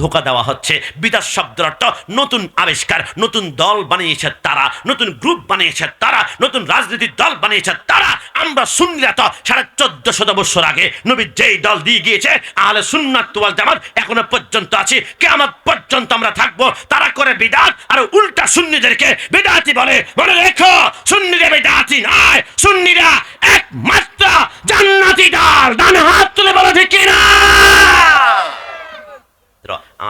ধোকা দেওয়া হচ্ছে। বিদাত শব্দের অর্থ নতুন আবিষ্কার, নতুন দল বানিয়েছে তারা, নতুন গ্রুপ বানিয়েছে তারা, নতুন রাজনীতির দল বানিয়েছে তারা। আমরা সুন্নিরা তো সাড়ে চোদ্দ শত বছর আগে নবী যেই দল দিয়ে গিয়েছে, আহলে সুন্নাত ওয়াল জামাত, এখনও পর্যন্ত আছে। কেমন পর্যন্ত আমরা থাকব। তারা করে বিদাত, আর উল্টা সুন্নিদেরকে বিদাতি বলে। মনে রেখো, সুন্নিরা বিদাতি নয়, সুন্নিরা একমাত্র জান্নাতি দল। ডান হাত তুলে বলো, ঠিক কিনা?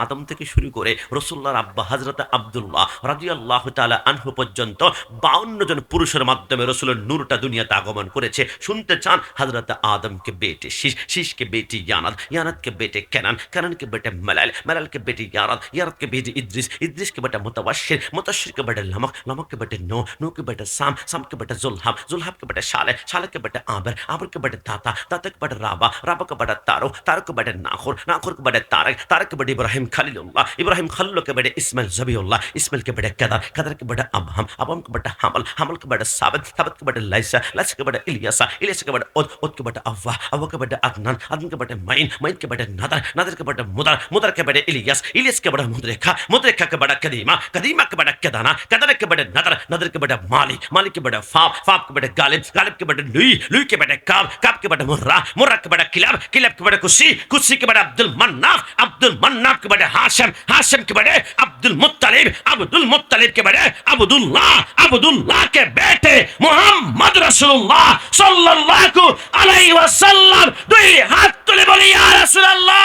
আদম থেকে শুরু করে রসুল্লাহর আব্বা হজরত আবদুল্লাহ রাজিয়াল্লাহ তালা আনহু পর্যন্ত বাউন্ন জন পুরুষের মাধ্যমে রসুলের নূরটা দুনিয়াতে আগমন করেছে। শুনতে চান হজরত আদমকে বেটে শীষ, শীষকে বেটি ইয়ানাদ, ইয়ানাদকে বেটে কেনান, কেনানকে বেটে মেলাল মেলালকে বেটে ইয়ারাদ, ইয়ারাদকে বেটে ইদ্রিস, ইদ্রিসকে বেটে মোতাবাসির মোতাশিরকে বেটে লমক, লমককে বেটে নো নোকে বেটে সাম, সামকে বেটে জুলহাম জুলহাবকে বেটে শালে, শালেকে বেটে আবের, আবরকে বেটে দাতা দাতাকে বেটে রাবা, রাবাকে বেটে তারো তারকে বেটে নাখর, নাখরকে বেটে তারক তারকে বেটে ইব্রাহিম बड़े इब्राहिम खलील के बड़े इस्माइल जबीउल्लाह इस्माइल के बड़े कदर कदर के बड़े अबहम अबहम के बड़े हमल हमल के बड़े साबित साबित के बड़े लाइसा लाइसा के बड़े इलियासा इलियासा के बड़े उद उद के बड़े अव्वा अव्वा के बड़े अदनान अदनान के बड़े माइन माइन के बड़े नदर नदर के बड़े मुदर मुदर के बड़े इलियास इलियास के बड़े मुदरेखा मुदरेखा के बड़ा कदीमा कदीमा के बड़ा कदाना कदर के बड़े नदर नदर के बड़े माली माली के बड़े फाप फाप के बड़े गालिब गालिब के बड़े लुई लुई के बड़े काब काब के बड़े मुर्रा मुर्रा के बड़े किलाब किलाब के बड़े कुसी कुसी के बड़े अब्दुल मन्नाफ अब्दुल मन्नाफ के बड़े একেবারে হাসেম হাসেম কেবারে আব্দুল মুতালিব আব্দুল মুতালিব কে কেবারে আবদুল্লাহ আবদুল্লাহ কে বেটে মোহাম্মদ রাসূলুল্লাহ সাল্লাল্লাহু আলাইহি ওয়াসাল্লাম দুই হাত তুলে বলি, ইয়া রাসূলুল্লাহ!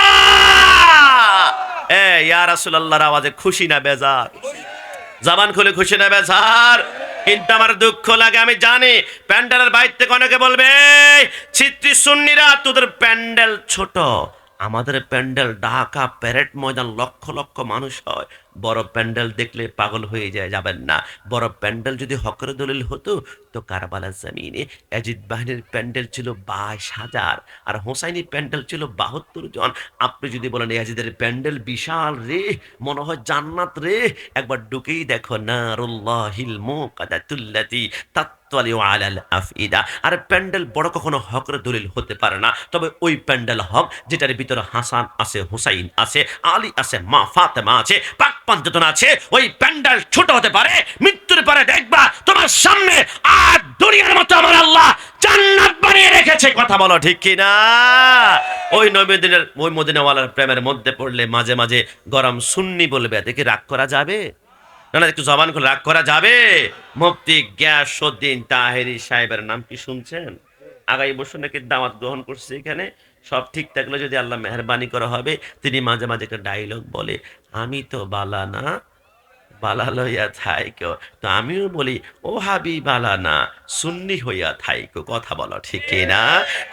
এ, ইয়া রাসূলুল্লাহর আওয়াজে খুশি না বেজার? জামান খুলে খুশি না বেজার? কিন্তু আমার দুঃখ লাগে, আমি জানি প্যান্ডেলের বাইর থেকে অনেকে বলবে ছিত্রি সুন্নিরা, তোদের প্যান্ডেল ছোট। আমাদের প্যান্ডেল ঢাকা প্যারেড ময়দান লক্ষ লক্ষ মানুষ হয়। বড় প্যান্ডেল দেখলে পাগল হয়ে যায়, যাবেন না। বড় প্যান্ডেল যদি হকর দলিল হতো, তো কারবালার জমিনে অজিত বাহিনীর প্যান্ডেল ছিল বাইশ হাজার, আর হোসাইনি প্যান্ডেল ছিল বাহাত্তর জন। আপনি যদি বলেন ইয়াজিদের প্যান্ডেল বিশাল রে, মনে হয় জান্নাত রে, একবার ঢুকেই দেখো তাত্তালিউ আলাল আফইদা। আর প্যান্ডেল বড় কখনো হকের দলিল হতে পারে না। তবে ওই প্যান্ডেল হক, যেটার ভিতরে হাসান আছে, হুসাইন আছে, আলী আছে, মা ফাতেমা আছে পাঞ্চতন আছে, ওই প্যান্ডেল ছোট হতে পারে, মৃত্যুর পরে দেখবা তোমার সামনে আর দুনিয়ার মতো আমার আল্লাহ জান্নাত বানিয়ে রেখেছে। কথা বলো ঠিক কি না ওই নবীদিনের ওই মদিনাওয়ালার প্রেমের মধ্যে পড়লে মাঝে মাঝে গরম সুন্নি বলবে দেখে রাগ করা যাবে? না একটু জবান করে রাগ করা যাবে? মুফতি গ্যাসউদ্দিন তাহেরি সাহেবের নাম কি শুনছেন? আগামী বছর নাকি দাওয়াত গ্রহণ করছে এখানে। সব ঠিক থাকলে যদি আল্লাহ মেহরবানি করা হবে, তিনি মাঝে মাঝে একটা ডায়লগ বলে, আমি তো বালা না, বালা লইয়া থাইকো। তো আমিও বলি, ও হাবি বালা না, সুন্নি হইয়া থাইকো। কথা বলো, ঠিক না?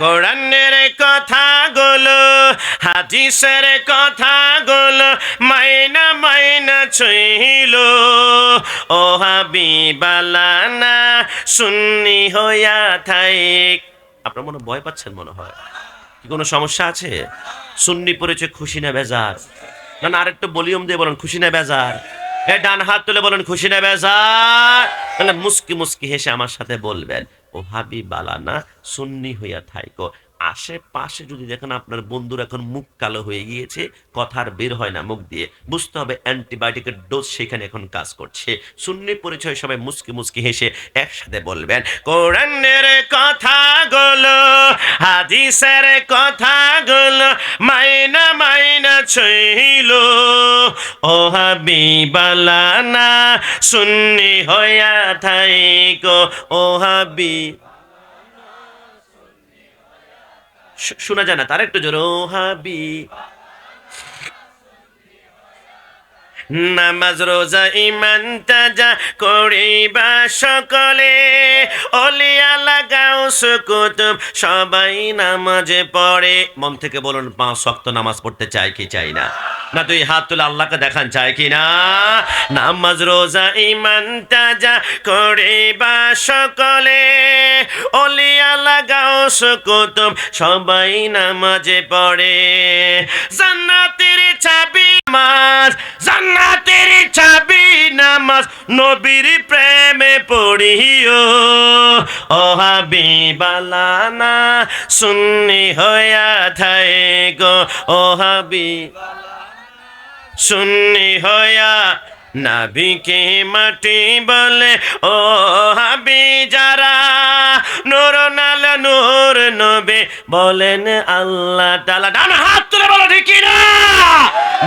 কোরআনের কথা গুলো হাদিসের কথা গুলো মাইনা মাইনা ছইল, ও হাবি বালা না, সুন্নি হইয়া থাইক। আপনার মনে ভয় পাচ্ছেন মনে হয়? কি কোনো সমস্যা আছে? সুন্নি পড়েছে খুশি না বেজার। না না, আরেকটু বলিউম দিয়ে বলেন, খুশি না বেজার। এ, ডান হাত তুলে বলেন, খুশি না বেজার। তাহলে মুস্কি মুস্কি হেসে আমার সাথে বলবেন, ও হাবি বালানা সুন্নি হইয়া থাইকো। আশেপাশে যদি দেখেন আপনার বন্ধুর এখন মুখ কালো হয়ে গিয়েছে, কথার বের হয় না মুখ দিয়ে। বুঝতে হবে অ্যান্টিবায়োটিকের ডোজ সেখানে এখন কাজ করছে। সুন্নি পরিচয় সবাই মুস্কি মুসকি হেসে একসাথে বলবেন, কোরআনের কথাগুলো, হাদিসের কথাগুলো মাইনা মাইনা ছইল ও হাবিবালানা, সুন্নি হইয়া থাইকো, ও হাবি শোনা যায় না তার একটু জোর হাবি নামাজ রোজা ইমান তাজা করিবা সকলে। অলিয়া লাগাও সুকুতুব, সবাই নামাজে পড়ে। মন থেকে বলুন পাঁচ শক্ত নামাজ পড়তে চাই কি চাই না? না তুই হাত তুলে আল্লাহকে দেখান চাই কি না? নামাজ রোজা ইমান তাজা করিবা সকলে। অলিয়া লাগাও সুকুতুব, সবাই নামাজে পড়ে। জান্নাতের চাবি নামাজ জান্নাতের চাবি নামাজ নবীর প্রেমে পড়িও। ও হাবিবালানা সুন্নি হইয়া থাই গো ও হাবি সুন্নি হয়া নাবিকে মাটি বলে, ও হাবি যারা, নূর নাল নূর নবে বলেন আল্লাহ তালা ডান হাত তুলে বলো, ঠিক না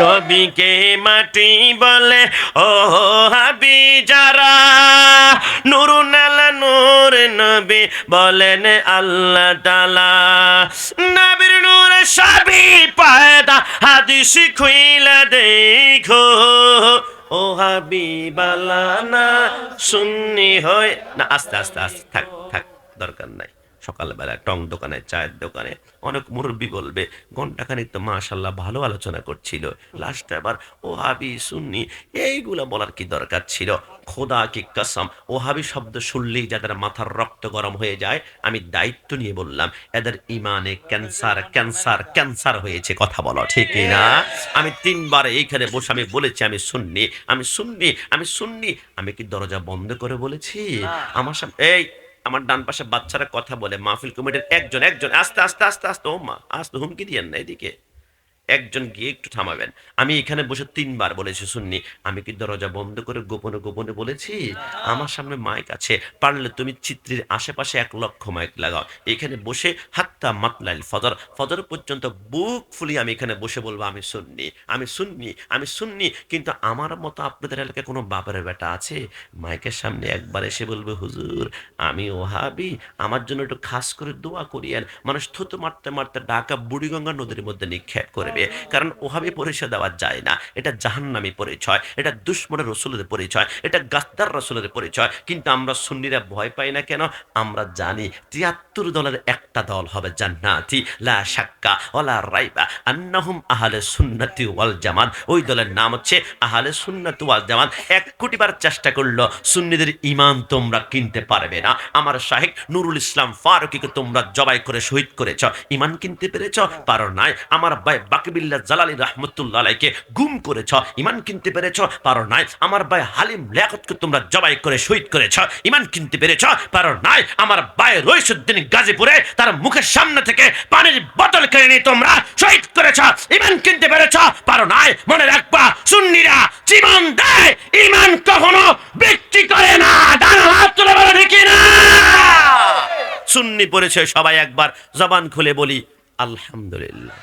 নবীকে মাটি বলে, ও হাবি যারা, নূর নাল নূর নবী বলেন আল্লাহ তালা নবীর নূর সবই পায়দা, হাদিস খুইলা দেখো। ও হাবিবালানা সুন্নি হয় না আস্তে আস্তে আস্তে থাক থাক দরকার নাই। সকালবেলা টং দোকানে চায়ের দোকানে। অনেক মুরব্বী বলবে ঘন্টাখানিক তো মাশাল্লাহ ভালো আলোচনা করছিল। লাস্টে আবার ও হাবি সুন্নি এইগুলো বলার কি দরকার ছিল? খোদা কি কসম ও হাবি শব্দ শুনলেই যাদের মাথার রক্ত গরম হয়ে যায় আমি দায়িত্ব নিয়ে বললাম এদের ইমানে ক্যান্সার ক্যান্সার ক্যান্সার হয়েছে কথা বলো ঠিক না? আমি তিনবার এইখানে বসে আমি বলেছি আমি শুননি আমি শুননি আমি শুননি আমি কি দরজা বন্ধ করে বলেছি? আমার সামনে এই আমার ডান পাশে বাচ্চারা কথা বলে, মাহফিল কমিটির একজন একজন, আস্তে আস্তে আস্তে আস্তে ও মা আস্তে হুমকি দিয়েন না এদিকে। একজন গিয়ে একটু থামাবেন। আমি এখানে বসে তিনবার বলেছি শুননি আমি কি দরজা বন্ধ করে গোপনে গোপনে বলেছি? আমার সামনে মাইক আছে, পারলে তুমি চিত্রের আশেপাশে এক লক্ষ মাইক লাগাও। এখানে বসে হাত্তা মাতলাইল ফজর। ফজর পর্যন্ত বুক ফুলিয়ে আমি এখানে বসে বলব, আমি শুননি আমি শুননি আমি শুননি কিন্তু আমার মতো আপনাদের এলাকায় কোনো বাপের বেটা আছে? মাইকের সামনে একবার এসে বলবে, হুজুর, আমি ওহাবি, আমার জন্য একটু খাস করে দোয়া করিয়েন। মানুষ থুতু মারতে মারতে ঢাকা বুড়িগঙ্গা নদীর মধ্যে নিক্ষেপ করবে কারণ ওহাবি পরিচয় দেওয়া যায় না। এটা জাহান্নামী পরিচয়, এটা দুশ্মনের রসুলের পরিচয়, এটা গাস্তার রসুলের পরিচয়। কিন্তু আমরা সুন্নিরা ভয় পাই না কেন? আমরা জানি তিয়াত্তর দলের একটা দল হবে জান্নাতি। লা শাক্কা ওলা রাইবা। আন্নাহুম আহলে সুন্নাতি ওয়াল জামাত। ওই দলের নাম হচ্ছে আহলে সুন্নাতি ওয়াল জামাত। এক কোটিবার চেষ্টা করল, সুন্নিদের ইমান তোমরা কিনতে পারবে না। আমার শাহেক নুরুল ইসলাম ফারুকিকে তোমরা জবাই করে শহীদ করেছ। ইমান কিনতে পেরেছ? পারো নাই। আমার ভাই বাকিবিল্লা জালালি রহমতুল্লাহ আলাইকে গুম করেছ ইমান কিনতে পেরেছ, পারো নাই। আমার ভাই হালিম লিয়াকতকে তোমরা জবাই করে, শহীদ করেছ ইমান কিনতে পেরেছ, পারো নাই। আমার ভাই রইসুদ্দিন গাজীপুরে তার মুখের সামনে থেকে পানির বোতল কিনে নিয়ে তোমরা শহীদ করেছ ইমান কিনতে পেরেছ, পারো নাই। মনে রাখবা, সুন্নিরা জীবন দেয় ইমান কখনো বিক্রি করে না। সুন্নি পড়েছে সবাই একবার, জবান খুলে বলি, আলহামদুলিল্লাহ।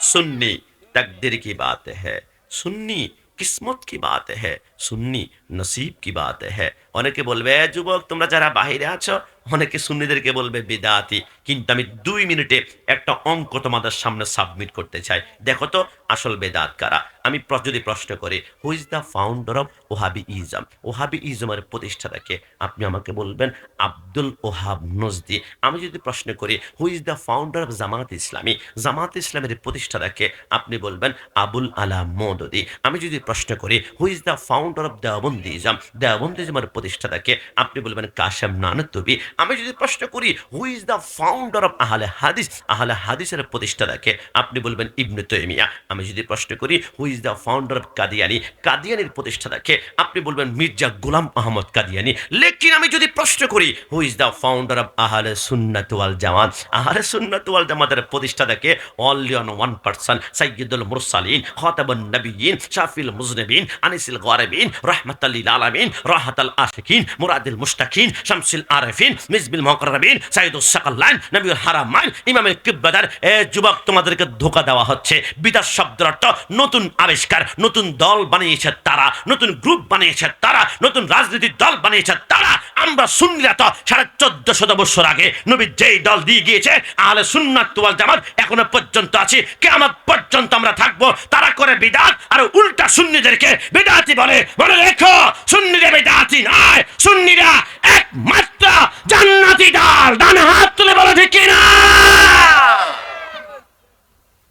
सुन्नी तकदीर की बात है, सुन्नी किस्मत की बात है, सुन्नी नसीब की बात है। অনেকে বলবে যুবক, তোমরা যারা বাহিরে আছো, অনেকে সুন্নিদেরকে বলবে, বেদাতি। কিন্তু আমি দুই মিনিটে একটা অঙ্ক তোমাদের সামনে সাবমিট করতে চাই। দেখো তো, আসল বেদাত কারা? আমি যদি প্রশ্ন করি who is the founder of Wahhabi ism Wahhabi ইজমের প্রতিষ্ঠাতাকে আপনি আমাকে বলবেন, আব্দুল ওহাব নজদি। আমি যদি প্রশ্ন করি who is the founder of Jamaat Islami? Jamaat ইসলামের প্রতিষ্ঠাতাকে আপনি বলবেন, আবুল আলা মদদি। আমি যদি প্রশ্ন করি who is the founder of Deobandism? দেওবন্দিজমের প্রতিষ্ঠাতাকে। আপনি বলবেন, কাশেম নানতবি। আমি যদি প্রশ্ন করি who is the founder of Ahle Hadith Ahle হাদিসের প্রতিষ্ঠাতাকে আপনি বলবেন, ইবনে তৈমিয়া আমি যদি প্রশ্ন করি who is the founder of Qadiani? কাদিয়ানির প্রতিষ্ঠাতাকে আপনি বলবেন, মির্জা গোলাম আহমদ কাদিয়ানি। লেকিন আমি যদি প্রশ্ন করি who is the founder of Ahle Sunnat wal Jamaat Ahle Sunnat wal জামাতের প্রতিষ্ঠাতাকে অনলি অন ওয়ান পার্সন সাইয়্যিদুল মুরসালিন খাতাবুন নবিয়্যিন শাফিল মুজনিবিন আনিসিল গারিবিন রাহমাতাল লিল আলামিন রাহাতাল আশিকিন মুরাদিল মুশতাকিন শামসুল আরিফিন মিজবিল মুকাররবিন সাইয়্যিদুস সাকালান নবিউল হারামাইন, ইমামুল কিবদার এ যুবক, তোমাদেরকে ধোকা দেওয়া হচ্ছে। বিদাত শব্দের অর্থ নতুন আবিষ্কার, নতুন দল বানিয়েছে তারা, নতুন গ্রুপ বানিয়েছে তারা, নতুন রাজনীতির দল বানিয়েছে তারা। আমরা সুন্নিরা তো সাড়ে চোদ্দ শত বছর আগে নবী যেই দল দিয়ে গিয়েছে, আহলে সুন্নাত ওয়াল জামাত এখনও পর্যন্ত আছি। কেমন পর্যন্ত আমরা থাকব। তারা করে বিদাত, আর উল্টা সুন্নিদেরকে বিদাতি বলে। বলে রেখো, সুন্নিরা বিদাতি নয়, সুন্নিরা একমাত্র জান্নাতি দল। ডান হাত তুলে বলে ঠিক না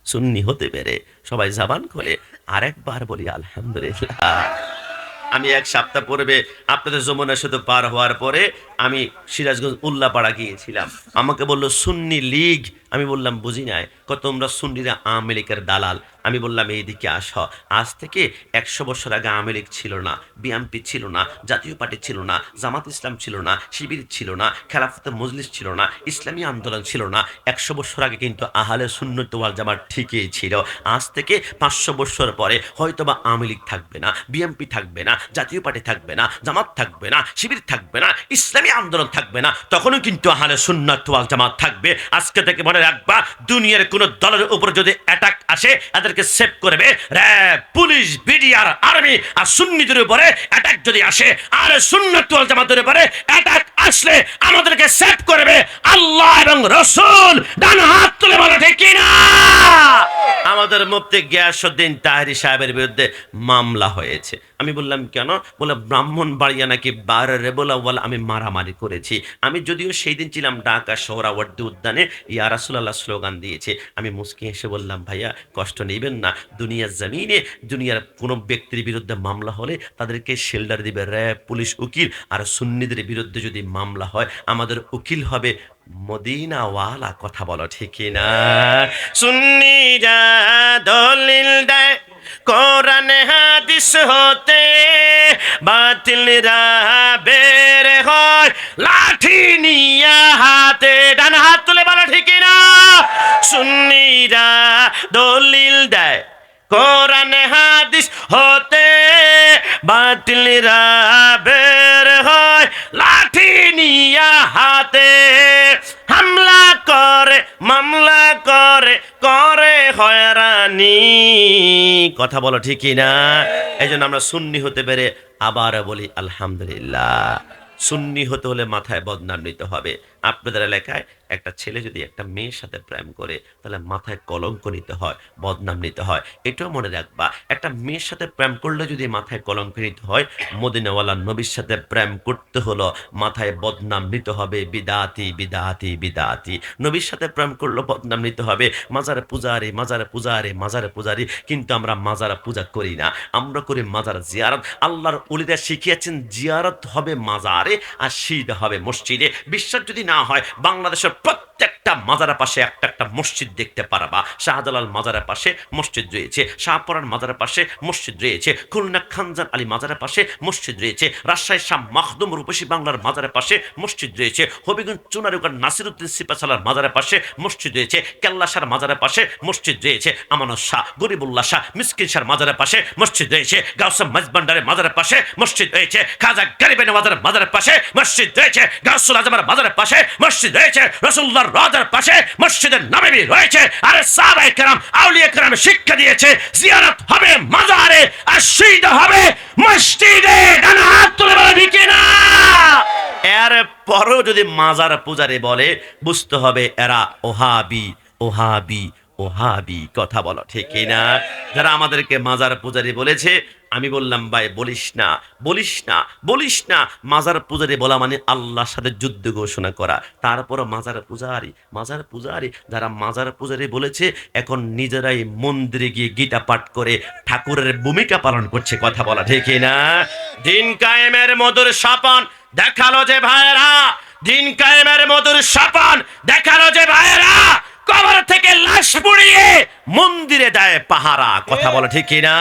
সুন্নি হতে পেরে সবাই জাবান খোলে, আরেকবার বলি, আলহামদুলিল্লাহ। আমি এক সপ্তাহ পূর্বে আপনাদের যমুনা সেতু পার হওয়ার পরে আমি সিরাজগঞ্জ উল্লাপাড়া গিয়েছিলাম। আমাকে বলল, সুন্নি লীগ? আমি বললাম, বুঝি নাই। কত তোমরা সুন্নিরা আওয়ামী লীগের দালাল? আমি বললাম, এইদিকে আস। আজ থেকে একশো বছর আগে আওয়ামী লীগ ছিল না বিএমপি ছিল না, জাতীয় পার্টি ছিল না, জামাত ইসলাম ছিল না, শিবির ছিল না, খেলাফতে মজলিস ছিল না, ইসলামী আন্দোলন ছিল না। একশো বছর আগে কিন্তু আহলে শূন্য ওয়াল জামার ঠিকই ছিল। আজ থেকে পাঁচশো বছর পরে হয়তো বা আওয়ামী লীগ থাকবে না বিএমপি থাকবে না, জাতীয় পার্টি থাকবে না, জামাত থাকবে না, শিবির থাকবে না, ইসলামী আন্দোলন থাকবে না, তখনও কিন্তু আহলে সুন্নাত ওয়াল জামাত থাকবে। আজকে থেকে মনে রাখবা, দুনিয়ার কোন দলের উপর যদি অ্যাটাক আসে, এদেরকে সেভ করবে র্যাব পুলিশ বিডিআর আর্মি আর সুন্নিদের উপরে অ্যাটাক যদি আসে আর সুন্নাত ওয়াল জামাতের উপরে অ্যাটাক আসলে আমাদেরকে সেভ করবে আল্লাহ এবং রসুল। ডান হাত তুলে বলে, ঠিক না? আমাদের মুফতি গিয়াসউদ্দিন তাহেরি সাহেবের বিরুদ্ধে মামলা হয়েছে। আমি বললাম, কেন? বলে ব্রাহ্মণ বাড়িয়া নাকি বার রেবোলা বলে আমি মারামারি করেছি। আমি যদিও সেই দিন ছিলাম ঢাকা সোহরাওয়ার্দী উদ্যানে, ইয়া রাসুলাল্লাহ স্লোগান দিয়েছে। আমি মুসকি হেসে বললাম, ভাইয়া, কষ্ট নেবেন না। দুনিয়ার জমিনে, দুনিয়ার কোনো ব্যক্তির বিরুদ্ধে মামলা হলে তাদেরকে শেল্ডার দিবে র্যাব, পুলিশ, উকিল। আর সুন্নিদের বিরুদ্ধে যদি মামলা হয়, আমাদের উকিল হবে মদিনাওয়ালা। কথা বলো ঠিক না? সুন্নিরা দলিল দেয়, কোরআন হাদিস হতে বাতিলরা বের লাঠি নিয়া হাতে ডান হাত তুলে বলো, ঠিক না? সুন্নিরা দলিল দেয়, কোরআন হাদিস হতে বাতিলরা বের হয়। লাঠি নিয়া হাতে হামলা করে, মামলা করে করে হয়রানি। কথা বলো ঠিকই না? এই জন্য আমরা সুন্নি হতে পেরে আবার বলি, আলহামদুলিল্লাহ। সুন্নি হতে হলে মাথায় বদনান্বিত হবে। আপনাদের এলাকায় একটা ছেলে যদি একটা মেয়ের সাথে প্রেম করে, তাহলে মাথায় কলঙ্ক নিতে হয়, বদনাম নিতে হয়। এটাও মনে রাখবা, একটা মেয়ের সাথে প্রেম করলে যদি মাথায় কলঙ্ক নিতে হয়, মদিনাওয়ালা নবীর সাথে প্রেম করতে হলো, মাথায় বদনাম নিতে হবে, বিদাতি বিদাতি বিদাতি। নবীর সাথে প্রেম করলে বদনাম নিতে হবে, মাজারে পূজারে, মাজারে পূজারি মাজারে পূজারি, কিন্তু আমরা মাজারা পূজা করি না। আমরা করি মাজার জিয়ারত। আল্লাহর উলিরা শিখিয়েছেন, জিয়ারত হবে মাজারে, আর শীত হবে মসজিদে। বিশ্বাস যদি না হয় বাংলাদেশের প্রত্যেকটা মাজারের পাশে একটা একটা মসজিদ দেখতে পারবা শাহজালাল মাজারের পাশে মসজিদ রয়েছে শাহপরার মাজারের পাশে মসজিদ রয়েছে খুলনা খানজান আলী মাজারের পাশে মসজিদ রয়েছে রাজশাহী শাহ মাহদুম রূপসী বাংলার মাজারের পাশে মসজিদ রয়েছে হবিগঞ্জ চুনারুগার নাসিরুদ্দিন সিপাশালার মাজারের পাশে মসজিদ রয়েছে কেল্লাশার মাজারের পাশে মসজিদ রয়েছে আমানত শাহ গরিবুল্লাহ শাহ মিসকিন শাহ মাজারের পাশে মসজিদ রয়েছে গাউসাম মজবান্ডারের মাজারের পাশে মসজিদ রয়েছে খাজা গরিবেন মাজারের মাজারের পাশে মসজিদ রয়েছে গাউসুল আজমের মাজারের পাশে মসজিদ রয়েছে রসুল্লার রাজার পাশে মসজিদের নবী রয়েছে, আরে সাবাই কেরাম, আউলিয়া কেরাম শিক্ষা দিয়েছে, জিয়ারত হবে মাজারে, আর শহীদ হবে মসজিদে, ডান হাত তুলে বলে ভিকে না এর পরও যদি মাজার পূজারে বলে, বুঝতে হবে এরা ওহাবি ওহাবি ওহাবি কথা বলো, ঠিক না যারা আমাদেরকে মাজার পূজারি বলেছে, আমি বললাম, ভাই, বলিস না বলিস না বলিস না। মাজার পূজারি বলা মানে আল্লাহর সাথে যুদ্ধ ঘোষণা করা। তারপর মাজার পূজারি মাজার পূজারি, যারা মাজার পূজারি বলেছে, এখন নিজেরাই মন্দিরে গিয়ে গীতা পাঠ করে ঠাকুরের ভূমিকা পালন করছে, কথা বলা ঠিক না দিন কায়েমের মধুর স্বপন দেখাল যে ভাইয়েরা, দিন কায়েমের মধুর স্বপন দেখাল যে ভাইয়েরা। কবর থেকে লাশ পুড়িয়ে মন্দিরে দেয় পাহারা। কথা বলে ঠিক না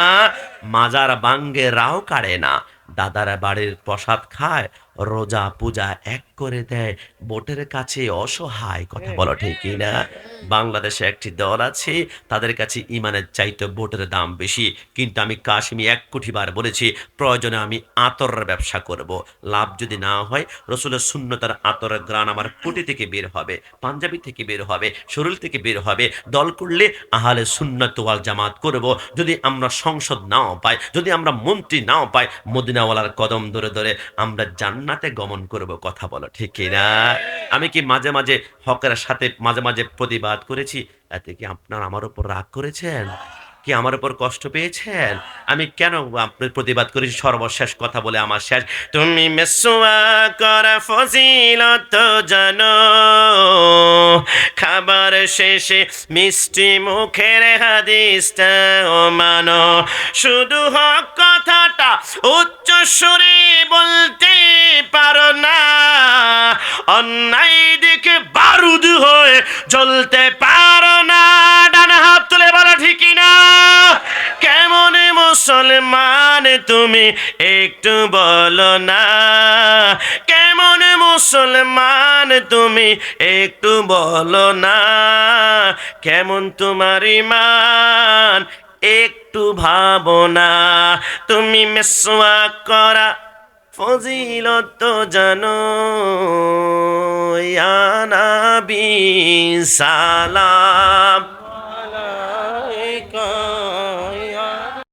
মাজার বাঙ্গে রাও কাড়ে না। দাদারা বাড়ির প্রসাদ খায় রোজা পূজা এক করে দেয়, বোটের কাছে অসহায় কথা বলো ঠিক না? বাংলাদেশে একটি দল আছে, তাদের কাছে ইমানের চাইতে বোটের দাম বেশি, কিন্তু আমি কাশ্মী এক কোটি বার বলেছি, প্রয়োজনে আমি আতরের ব্যবসা করব। লাভ যদি না হয়, রসুলের শূন্যতার আতরের গ্রান আমার কোটি থেকে বের হবে, পাঞ্জাবি থেকে বের হবে, শরীর থেকে বের হবে, দল করলে আহালে সুন্নত ওয়াল জামাত করব। যদি আমরা সংসদ নাও পাই, যদি আমরা মন্ত্রী নাও পাই, মদিনাওয়ালার কদম ধরে ধরে আমরা জান্নাতে গমন করব, কথা বলো, ঠিক না? আমি কি মাঝে মাঝে হকের সাথে মাঝে মাঝে প্রতিবাদ করেছি? এতে কি আপনার আমার উপর রাগ করেছেন? কি আমার উপর কষ্ট পেয়েছেন? আমি কেন আপনার প্রতিবাদ করেছি? সর্বশেষ কথা বলে আমার শেষ। তুমি মেসুয়া করা ফজিলত জানো। খাবার শেষে মিষ্টি মুখের হাদিসটা মানো। শুধু হক কথাটা উচ্চ সুরে বলতে পারো না। অন্যায় দিকে বারুদ হয়ে জ্বলতে পারো না। ডান হাত তুলে বলো ঠিকই না কেমন মুসলমান তুমি একটু বলো না? কেমন মুসলমান তুমি একটু বলো না? কেমন তোমার ইমান একটু ভাবনা তুমি মেসোয়া করা ফজিলত জানো, ইয়া নবী সালাম।